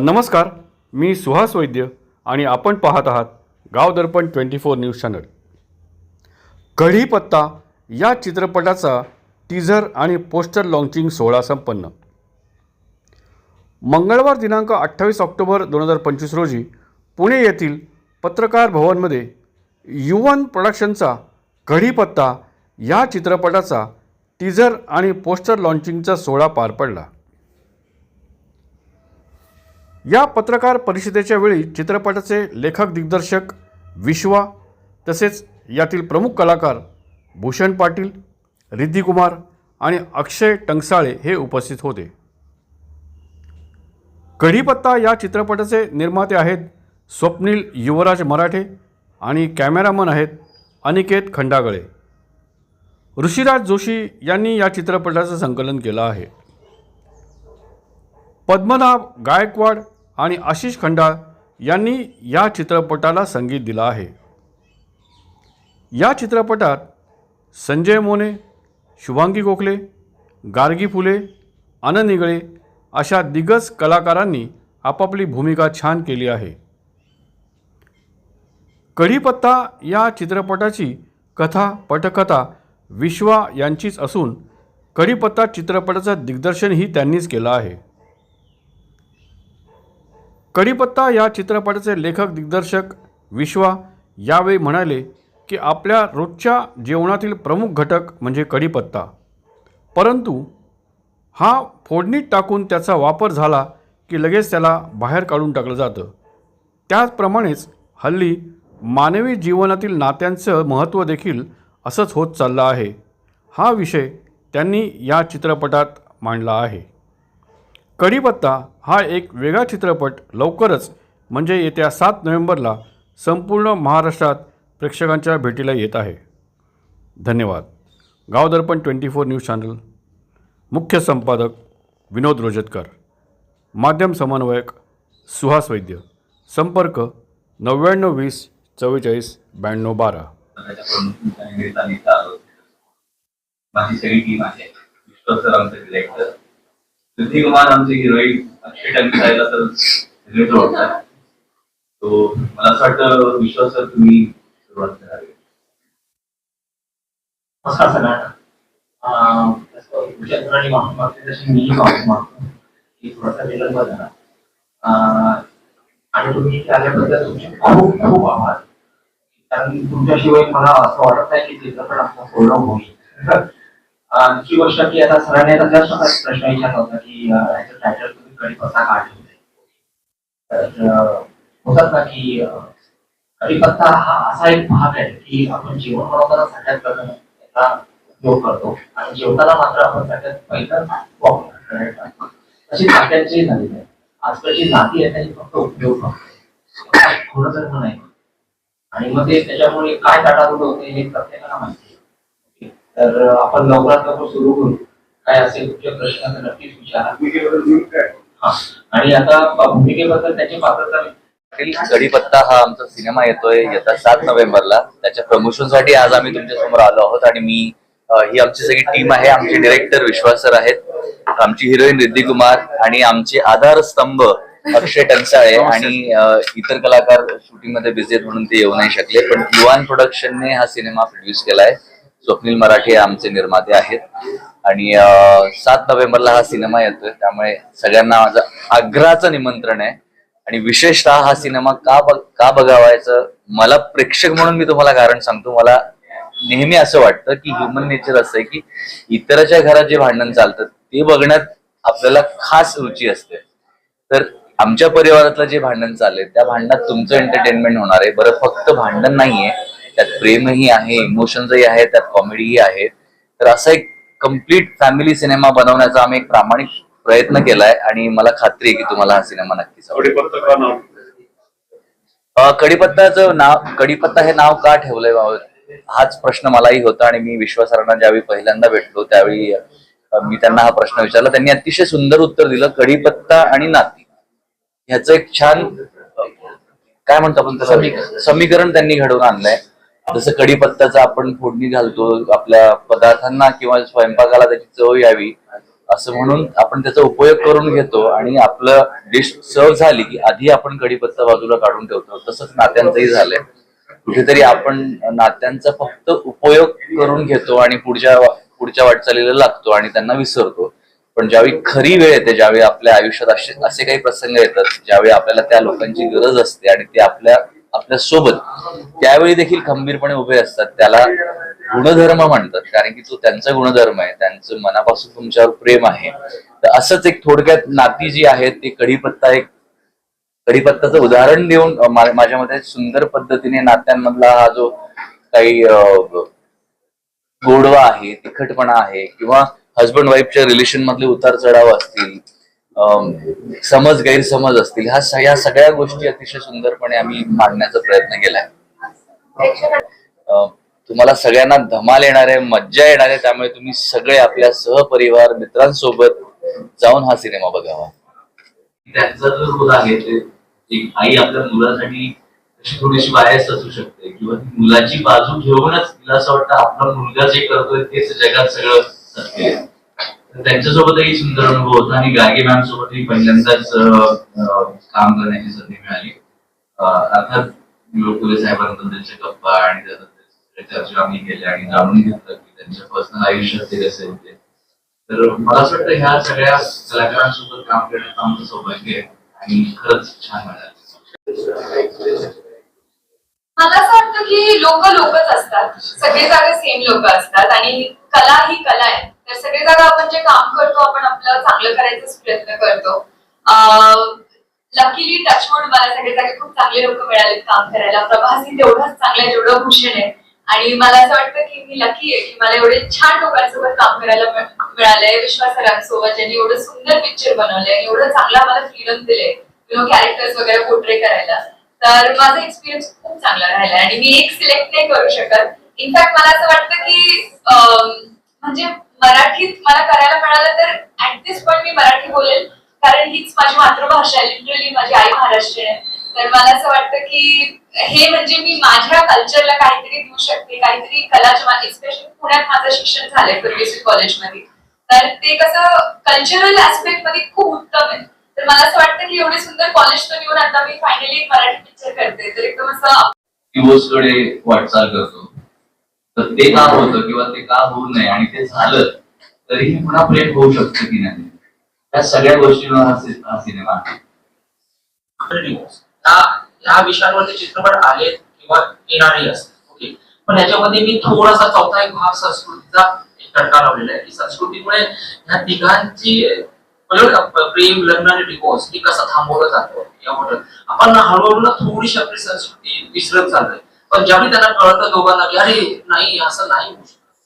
नमस्कार मी सुहास वैद्य आणि आपण पाहत आहात Gaon Darpan twenty four news channel. Kadhipatta या चित्रपटाचा टीझर आणि पोस्टर लॉन्चिंग सोहळा संपन्न. मंगळवार दिनांक अठ्ठावीस ऑक्टोबर दोन हजार पंचवीस रोजी पुणे येथील पत्रकार भवनमध्ये युवन प्रोडक्शनचा कढीपत्ता या चित्रपटाचा टीझर आणि पोस्टर लॉन्चिंगचा सोहळा पार पडला. या पत्रकार परिषदेच्या वेळी चित्रपटाचे लेखक दिग्दर्शक विश्वा तसेच यातील प्रमुख कलाकार भूषण पाटील रिद्धिकुमार आणि अक्षय टंगसाळे हे उपस्थित होते. कढीपत्ता या चित्रपटाचे निर्माते आहेत स्वप्नील युवराज मराठे आणि कॅमेरामन आहेत अनिकेत खंडागळे. ऋषिराज जोशी यांनी या चित्रपटाचं संकलन केलं आहे. पद्मनाभ गायकवाड आणि आशिष खंडाळ यांनी या चित्रपटाला संगीत दिलं आहे. या चित्रपटात संजय मोने शुभांगी गोखले गार्गी फुले आनंद निगळे अशा दिग्गज कलाकारांनी आपापली भूमिका छान केली आहे. कढीपत्ता या चित्रपटाची कथा पटकथा विश्वा यांचीच असून कढीपत्ता चित्रपटाचं दिग्दर्शनही त्यांनीच केलं आहे. कढीपत्ता या चित्रपटाचे लेखक दिग्दर्शक विश्वा यावेळी म्हणाले की आपल्या रोजच्या जेवणातील प्रमुख घटक म्हणजे कढीपत्ता. परंतु हा फोडणीत टाकून त्याचा वापर झाला की लगेच त्याला बाहेर काढून टाकलं जातं. त्याचप्रमाणेच हल्ली मानवी जीवनातील नात्यांचं महत्त्व देखील असंच होत चाललं आहे. हा विषय त्यांनी या चित्रपटात मांडला आहे. कढीपत्ता हा एक वेगळा चित्रपट लवकरच म्हणजे येत्या सात नोव्हेंबरला संपूर्ण महाराष्ट्रात प्रेक्षकांच्या भेटीला येत आहे. धन्यवाद. Gaondarpan twenty four news channel. मुख्य संपादक विनोद रोजतकर माध्यम समन्वयक सुहास वैद्य. संपर्क नव्याण्णव वीस चव्वेचाळीस ब्याण्णव बारा. माझी सगळी टीम आहे. विश्वास सिद्धी कुमार आमचे हिरोईन अक्षय टंकसायला तर रिलेट होता. तो मला असं वाटतं विश्वास सर तुम्ही सुरुवात करावी. नमस्कार सगळ्यांना. अं, तसं भूषण आणि महात्माचे मी माफी मागतो की थोडासा विलंब झाला. आणि तुम्ही इथे आल्याबद्दल तुमचे खूप खूप आभार. कारण तुमच्याशिवाय मला असं वाटत नाही की चित्रपट आपला पूर्ण होईल. अं, दुसरी गोष्ट की आता सरांनी आता just प्रश्न विचारला होता की याचं टायटल तुम्ही कढीपत्ता का काढले तर होतात ना की कढीपत्ता हा असा एक भाग आहे की आपण जेवण बनवताना सगळ्यात प्रथम त्याचा उपयोग करतो आणि जेवताना मात्र आपण सगळ्यात पहिलं वापरतो अशी तशी झालेली आहे आजकालची नाती आहे त्याची फक्त उपयोग करतो. थोडं नाही आणि मग ते त्याच्यामुळे काय ताटातूट होते हे प्रत्येकाला माहिती तर आपण लवकरात लवकर सुरू करू. काय असेल तुमचे प्रश्न तर नक्कीच विचारा. हा. आणि आता भूमिकेबद्दल त्याची पात्रता कढीपत्ता हा आमचा सिनेमा येतोय. येत्या सात नोव्हेंबरला. त्याच्या प्रमोशनसाठी आज आम्ही तुमच्यासमोर आलो आहोत आणि मी ही आमची सगळी टीम आहे. आमचे डिरेक्टर विश्वास सर आहेत. आमची हिरोईन रिद्धी कुमार आणि आमचे आधारस्तंभ अक्षय टंसाळे आणि इतर कलाकार शूटिंगमध्ये बिझी आहेत म्हणून ते येऊ नाही शकले. पण युवान प्रोडक्शनने हा सिनेमा प्रोड्यूस केलाय. स्वप्नील मराठे आमचे निर्माते आहेत. आणि सात नोव्हेंबरला हा सिनेमा येतोय. त्यामुळे सगळ्यांना माझं आग्रहाचं निमंत्रण आहे. आणि विशेषतः हा सिनेमा का बघ का बघावायचं मला प्रेक्षक म्हणून मी तुम्हाला कारण सांगतो. मला नेहमी असं वाटतं की ह्युमन नेचर असं आहे की इतराच्या घरात जे भांडण चालतं ते बघण्यात आपल्याला खास रुची असते. तर आमच्या परिवारातलं जे भांडण चाललंय त्या भांडणात तुमचं एंटरटेनमेंट होणार आहे. बरं फक्त भांडण नाहीये. त्यात प्रेमही आहे इमोशन्सही आहे त्यात कॉमेडीही आहे. तर असा एक कंप्लीट फॅमिली सिनेमा बनवण्याचा आम्ही एक प्रामाणिक प्रयत्न केलाय आणि मला खात्री आहे की तुम्हाला हा सिनेमा नक्कीच आवडेल. अ, कढीपत्ताचं नाव कढीपत्ता हे नाव का ठेवलंय? हाच प्रश्न मलाही होता आणि मी विश्वासारांना ज्यावेळी पहिल्यांदा भेटलो त्यावेळी मी त्यांना हा प्रश्न विचारला. त्यांनी अतिशय सुंदर उत्तर दिलं कढीपत्ता आणि नाती. ह्याचं एक छान काय म्हणतो आपण समीकरण त्यांनी घडवून आणलंय. जसं कढीपत्त्याचं आपण फोडणी घालतो आपल्या पदार्थांना किंवा स्वयंपाकाला त्याची चव यावी असं म्हणून आपण त्याचा उपयोग करून घेतो आणि आपलं डिश सर्व झाली की आधी आपण कढीपत्ता बाजूला काढून ठेवतो. तसंच नात्यांचंही झालंय. कुठेतरी आपण नात्यांचा फक्त उपयोग करून घेतो आणि पुढच्या पुढच्या वाटचालीला लागतो आणि त्यांना विसरतो. पण ज्यावेळी खरी वेळ येते ज्यावेळी आपल्या आयुष्यात असे असे काही प्रसंग येतात ज्यावेळी आपल्याला त्या लोकांची गरज असते आणि ते आपल्या आपल्यासोबत त्यावेळी देखील खंबीरपणे उभे असतात. त्याला गुणधर्म म्हणतात कारण की तो त्यांचा गुणधर्म आहे त्यांचं मनापासून तुमच्यावर प्रेम आहे. तर असंच एक थोडक्यात नाती जी आहेत ती कढीपत्ता एक कढीपत्ताचं उदाहरण देऊन माझ्या मते सुंदर पद्धतीने नात्यांमधला हा जो काही गोडवा आहे तिखटपणा आहे किंवा हजबंड वाईफच्या रिलेशन मधले उतार चढाव असतील समज गैरसमज असतील ह्या या सगळ्या गोष्टी अतिशय सुंदरपणे आम्ही मांडण्याचा प्रयत्न केलाय तुम्हाला सगळ्यांना धमाल येणार आहे मज्जा येणार आहे त्यामुळे तुम्ही सगळे आपल्या सहपरिवार मित्रांसोबत जाऊन हा सिनेमा बघावा त्यांचा जर रोल आहे ते एक आई आपल्या मुलासाठी थोडीशी बायस असू शकते किंवा ती मुलाची बाजू घेऊनच तिला असं वाटतं आपला मुलगा जे करतोय तेच जगात सगळं सत्य आहे. त्यांच्यासोबतही सुंदर अनुभव होता आणि गार्गे मॅम सोबतही पहिल्यांदाच काम करण्याची संधी मिळाली. अर्थात गुरुकुले साहेबांबद्दल त्यांच्या गप्पा आणि त्याबद्दल चर्चा आम्ही केल्या आणि जाणून घेतलं की त्यांच्या पर्सनल आयुष्यात ते कसे होते. तर मला असं वाटतं ह्या सगळ्या कलाकारांसोबत काम करण्याचं आमचं सौभाग्य आहे आणि खरंच छान मिळालं मला असं वाटतं की लोक लोकच असतात. सगळे सारे सेम लोक असतात आणि कला ही कला आहे. तर सगळे जागा आपण जे काम करतो आपण आपलं चांगलं करायचाच प्रयत्न करतो. लकीली टचवूड मला सगळे जागे खूप चांगले लोक मिळाले काम करायला. प्रभासी तेवढाच चांगला आहे जेवढं भूषण आहे. आणि मला असं वाटतं की मी लकी आहे की मला एवढे छान लोकांसोबत काम करायला मिळालंय विश्वास सरांसोबत ज्यांनी एवढं सुंदर पिक्चर बनवलंय आणि एवढं चांगला मला फ्रीडम दिले यु नो कॅरेक्टर्स वगैरे पोर्ट्रे करायला. तर माझा एक्सपिरियन्स खूप चांगला राहिला आणि मी एक सिलेक्ट नाही करू शकत. इनफॅक्ट मला असं वाटतं की म्हणजे मराठीत मला करायला मिळालं तर ऍट दिस पण मी मराठी बोलेल कारण हीच माझी मातृभाषा आहे लिटरली माझी आई महाराष्ट्रीयन आहे. तर मला असं वाटतं की हे म्हणजे मी माझ्या कल्चरला काहीतरी देऊ शकते काहीतरी कलाच्या एस्पेशली पुण्यात माझं शिक्षण झालंय परमेश्वर कॉलेजमध्ये तर ते कसं कल्चरल ऍस्पेक्टमध्ये खूप उत्तम आहे. तर मला असं वाटतं की एवढे सुंदर कॉलेज तो येऊन आता मी फायनली मराठी पिक्चर करते. तर एकदम असं वाटचाल करतो. तर ते का होतं किंवा ते का होऊ नये आणि ते झालं तरीही पुन्हा प्रेम होऊ शकतं की नाही? त्या सगळ्या गोष्टींवर हा सिनेमा आहे. या विषयांवरती चित्रपट आलेत किंवा येणारही असतात ओके पण याच्यामध्ये मी थोडासा चौथा एक भाग संस्कृतीचा एक तडका लावलेला आहे. की संस्कृतीमुळे ह्या तिघांची प्रेम लग्न आणि डिवोर्स हे कसं थांबवलं जातं? यामुळे आपण हळूहळू थोडीशी आपली संस्कृती विसरत चाललोय. पण ज्यावेळी त्यांना कळतं दोघांना की अरे नाही असं नाही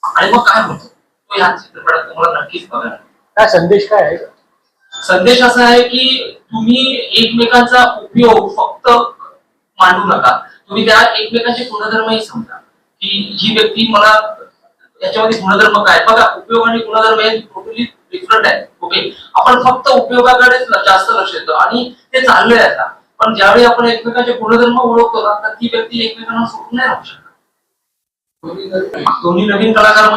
आणि मग काय होतं? तो या चित्रपटात तुम्हाला नक्कीच बघायला. काय संदेश काय आहे? संदेश असा आहे की तुम्ही एकमेकांचा उपयोग फक्त मांडू नका. तुम्ही त्या एकमेकांचे गुणधर्मही समजा. की ही व्यक्ती मला याच्यामध्ये गुणधर्म काय? बघा उपयोग आणि गुणधर्म हे टोटली डिफरंट आहे ओके आपण फक्त उपयोगाकडे जास्त लक्ष देतो. आणि ते चाललंय आता. पण ज्यावेळी आपण एकमेकांचे गुणधर्म ओळखतो ना तर ती व्यक्ती एकमेकांना सोडून नाही राहू शकत. दोन्ही नवीन कलाकार म्हणजे